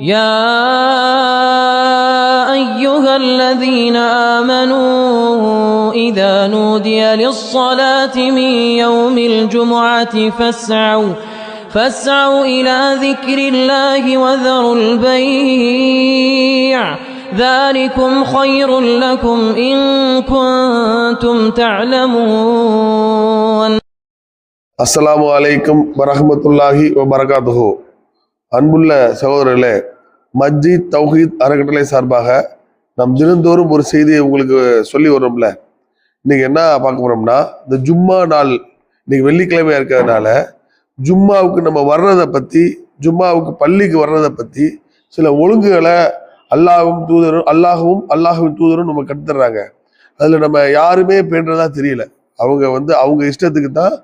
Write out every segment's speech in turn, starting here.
يا أيها الذين آمنوا إذا نودي للصلاة من يوم الجمعة فاسعوا فاسعوا إلى ذكر الله وذروا البيع ذلكم خير لكم إن كنتم تعلمون. السلام عليكم ورحمة الله وبركاته. அன்புள்ள சகோதரர்களே மஸ்ஜித் தௌஹீத் அறக்கட்டளை சார்பாக நம் தினந்தோறும் ஒரு செய்தியை உங்களுக்கு சொல்லி வரோம்ல இன்னைக்கு என்ன பார்க்க போறோம்னா இந்த ஜும்மா நாள் இன்னைக்கு வெள்ளிக்கிழமையா இருக்கிறதுனால ஜும்மாவுக்கு நம்ம வர்றதை பத்தி ஜும்மாவுக்கு பள்ளிக்கு வர்றதை பத்தி சில ஒழுங்குகளை அல்லாவும் தூதரும் அல்லாஹ்வும் அல்லாஹும் தூதரும் நம்ம கட்டுறாங்க அதுல நம்ம யாருமே பேன்றதா தெரியல. அவங்க வந்து அவங்க இஷ்டத்துக்கு தான்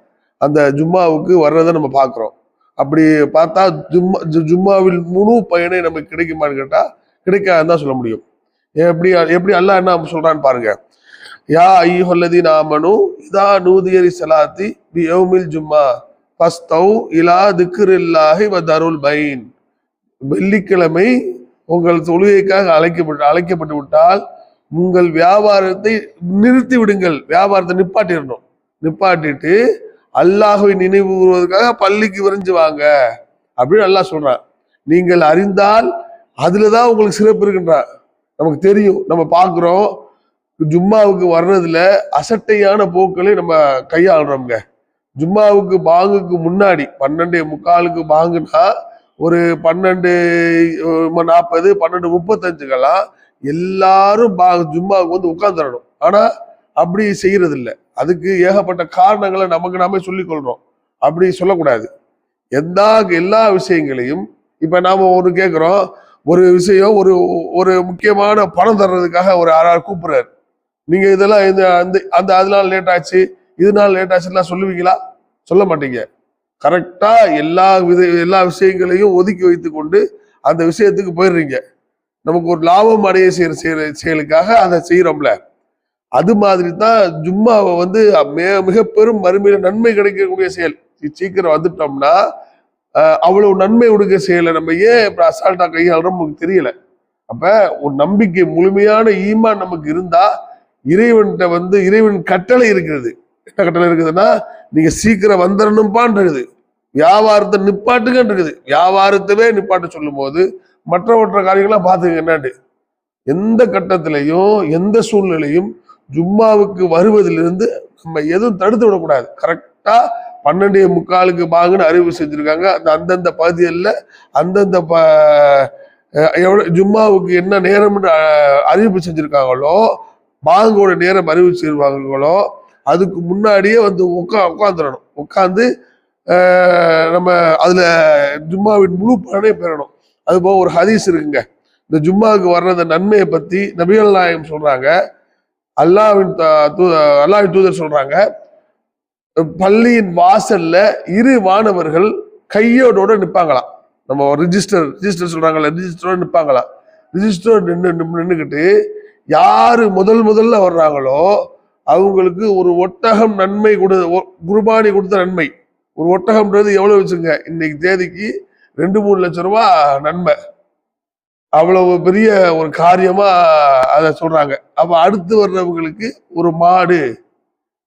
அந்த ஜும்மாவுக்கு வர்றதை நம்ம பார்க்குறோம். அப்படி பார்த்தா ஜும்மா ஜு- ஜும்மாவில் முழு பயனை நமக்கு கிடைக்குமான்னு கேட்டால் கிடைக்காதுன்னு தான் சொல்ல முடியும். எப்படி எப்படி அல்லாஹ் என்ன சொல்றான்னு பாருங்க. யா ஐஹொல்லதி நாமனு இதா நூதியரி சலாத்தி பி யௌமில் ஜும்மா பஸ்தௌ இலா திக்ரில்லாஹி வ தருல் பைன். வெள்ளிக்கிழமை உங்கள் தொழுகைக்காக அழைக்கப்பட்டு அழைக்கப்பட்டு விட்டால் உங்கள் வியாபாரத்தை நிறுத்தி விடுங்கள். வியாபாரத்தை நிப்பாட்டிடணும். நிப்பாட்டிட்டு அல்லாஹுவை நினைவு கூறுவதற்காக பள்ளிக்கு விரைஞ்சு வாங்க அப்படின்னு அல்லாஹ் சொல்றான். நீங்கள் அறிந்தால் அதுலதான் உங்களுக்கு சிறப்பு இருக்கின்றான் நமக்கு தெரியும். நம்ம பார்க்குறோம். ஜும்மாவுக்கு வர்றதுல அசட்டையான போக்களை நம்ம கையாளுறோம்ங்க. ஜும்மாவுக்கு பாங்குக்கு முன்னாடி பன்னெண்டு முக்காலுக்கு பாங்குனா ஒரு பன்னெண்டு நாற்பது பன்னெண்டு முப்பத்தஞ்சுக்கெல்லாம் எல்லாரும் பா ஜும்மாவுக்கு வந்து உட்காந்துடணும் ஆனா அப்படி செய்யறது இல்லை அதுக்கு ஏகப்பட்ட காரணங்களை நமக்கு நாமே சொல்லிக்கொள்றோம். அப்படி சொல்லக்கூடாது. எந்த எல்லா விஷயங்களையும் இப்ப நாம ஒரு கேட்குறோம் ஒரு விஷயம் ஒரு ஒரு முக்கியமான பணம் தர்றதுக்காக ஒரு ஆறார் கூப்பிடுறாரு நீங்க இதெல்லாம் இந்த அந்த அந்த அதனால லேட் ஆச்சு இதனால லேட் ஆச்சுலாம் சொல்லுவீங்களா? சொல்ல மாட்டீங்க. கரெக்டா எல்லா வித எல்லா விஷயங்களையும் ஒதுக்கி வைத்து கொண்டு அந்த விஷயத்துக்கு போயிடுறீங்க. நமக்கு ஒரு லாபம் அடைய செய்யற செயலுக்காக அதை செய்யறோம்ல அது மாதிரி தான் ஜும்மாவை வந்து மிக மிக பெரும் மறுமையில நன்மை கிடைக்கக்கூடிய செயல். சீக்கிரம் வந்துட்டோம்னா அவ்வளவு நன்மை கொடுக்க செயலை நம்ம ஏன் இப்ப அசால்ட்டா கையாளுறோம் நமக்கு தெரியல. அப்ப ஒரு நம்பிக்கை முழுமையான ஈமா நமக்கு இருந்தா இறைவன்கிட்ட வந்து இறைவன் கட்டளை இருக்கிறது. என்ன கட்டளை இருக்குதுன்னா நீங்க சீக்கிரம் வந்துடணும்பான்றது வியாபாரத்தை நிப்பாட்டுங்கன்னு வியாபாரத்தவே நிப்பாட்ட சொல்லும் போது மற்ற மற்ற காரியங்கள்லாம் பார்த்துங்க என்னாண்டு எந்த கட்டத்திலையும் எந்த சூழ்நிலையும் ஜும்மாவுக்கு வருவதிலிருந்து நம்ம எதுவும் தடுத்து விடக்கூடாது. கரெக்டா பன்னெண்டே முக்காலுக்கு பாங்குன்னு அறிவு செஞ்சுருக்காங்க. அந்த அந்தந்த பகுதிகளில் அந்தந்த ப எவ்வளோ ஜும்மாவுக்கு என்ன நேரம்னு அறிவிப்பு செஞ்சுருக்காங்களோ பாங்கோட நேரம் அறிவு செய்வாங்களோ அதுக்கு முன்னாடியே வந்து உட்கா உட்காந்துடணும் உட்காந்து நம்ம அதில் ஜும்மாவின் முழு பலனை பெறணும். அதுபோக ஒரு ஹதீஸ் இருக்குங்க. இந்த ஜும்மாவுக்கு வர்ற அந்த நன்மையை பற்றி நபிகள் நாயகம் சொல்கிறாங்க அல்லாவின் அல்லாவின் தூதர் சொல்றாங்க பள்ளியின் வாசல்ல இரு மாணவர்கள் கையோடோட நிற்பாங்களாம் நம்ம ரிஜிஸ்டர் ரிஜிஸ்டர் சொல்றாங்கல்ல ரிஜிஸ்டரோட நிற்பாங்களாம் ரிஜிஸ்டர் நின்று நின்றுக்கிட்டு யாரு முதல் முதல்ல வர்றாங்களோ அவங்களுக்கு ஒரு ஒட்டகம் நன்மை கொடு ஒ- கொடுத்த நன்மை. ஒரு ஒட்டகம்ன்றது எவ்வளவு வச்சுங்க? இன்னைக்கு தேதிக்கு ரெண்டு மூணு லட்ச ரூபா நன்மை. அவ்வளவு பெரிய ஒரு காரியமா அதை சொல்றாங்க. அப்ப அடுத்து வர்றவங்களுக்கு ஒரு மாடு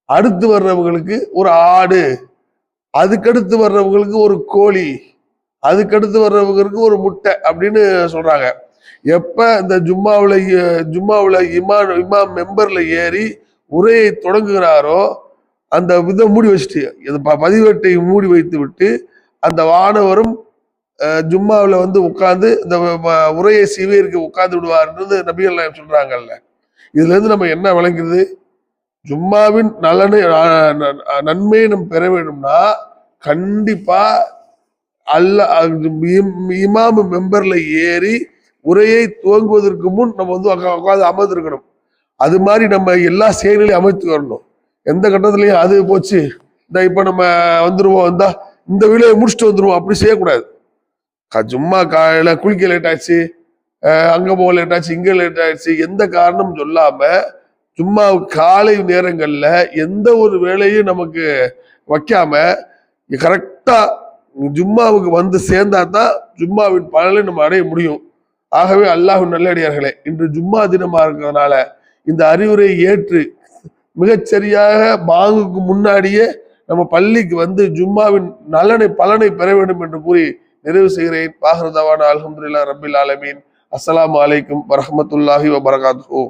அடுத்து வர்றவங்களுக்கு ஒரு ஆடு அதுக்கடுத்து வர்றவங்களுக்கு ஒரு கோழி அதுக்கடுத்து வர்றவங்களுக்கு ஒரு முட்டை அப்படின்னு சொல்றாங்க. எப்ப இந்த ஜும்மாவில் ஜும்மாவில் இமா இமாம் மெம்பர்ல ஏறி உரையை தொடங்குகிறாரோ அந்த இதை மூடி வச்சுட்டு இந்த ப- பதிவேட்டை மூடி வைத்து விட்டு அந்த வானவரும் ஜும்மாவில் வந்து உட்காந்து இந்த உரையை சிவியருக்கு உட்கார்ந்து விடுவார்ன்றது நபிகள் நாயகம் சொல்றாங்கல்ல. இதுலேருந்து நம்ம என்ன விளங்குது? ஜும்மாவின் நலனை நன்மையை நம்ம பெற வேணும்னா கண்டிப்பாக அல்ல இமாம் மெம்பரில் ஏறி உரையை துவங்குவதற்கு முன் நம்ம வந்து உக்கா- அமர்ந்திருக்கணும். அது மாதிரி நம்ம எல்லா செயல்களையும் அமைத்து வரணும். எந்த கட்டத்துலையும் அது போச்சு. இந்த இப்போ நம்ம வந்துடுவோம் வந்தால் இந்த வேலையை முடிச்சுட்டு வந்துடுவோம் அப்படி செய்யக்கூடாது. சும்மா காலையில குளிக்க லேட் ஆச்சு அங்க போக லேட் ஆச்சு இங்க லேட் ஆயிடுச்சு எந்த காரணமும் சொல்லாம சும்மா காலை நேரங்கள்ல எந்த ஒரு வேலையும் நமக்கு வைக்காம கரெக்டா ஜும்மாவுக்கு வந்து சேர்ந்தா தான் ஜும்மாவின் பலனை நம்ம அடைய முடியும். ஆகவே அல்லாஹ் நல்லடியார்களே இன்று ஜும்மா தினமா இருக்கிறதுனால இந்த அறிவுரை ஏற்று மிகச்சரியாக பாங்குக்கு முன்னாடியே நம்ம பள்ளிக்கு வந்து ஜும்மாவின் நலனை பலனை பெற வேண்டும் என்று கூறி நிறைவு செய்கிறேன். பாஹ்ரதவான அலமதுல்லா ரபில் ஆலமீன். அஸ்லாம் அலைக்கும் வரமத்துல்லாஹி வபரகாத்து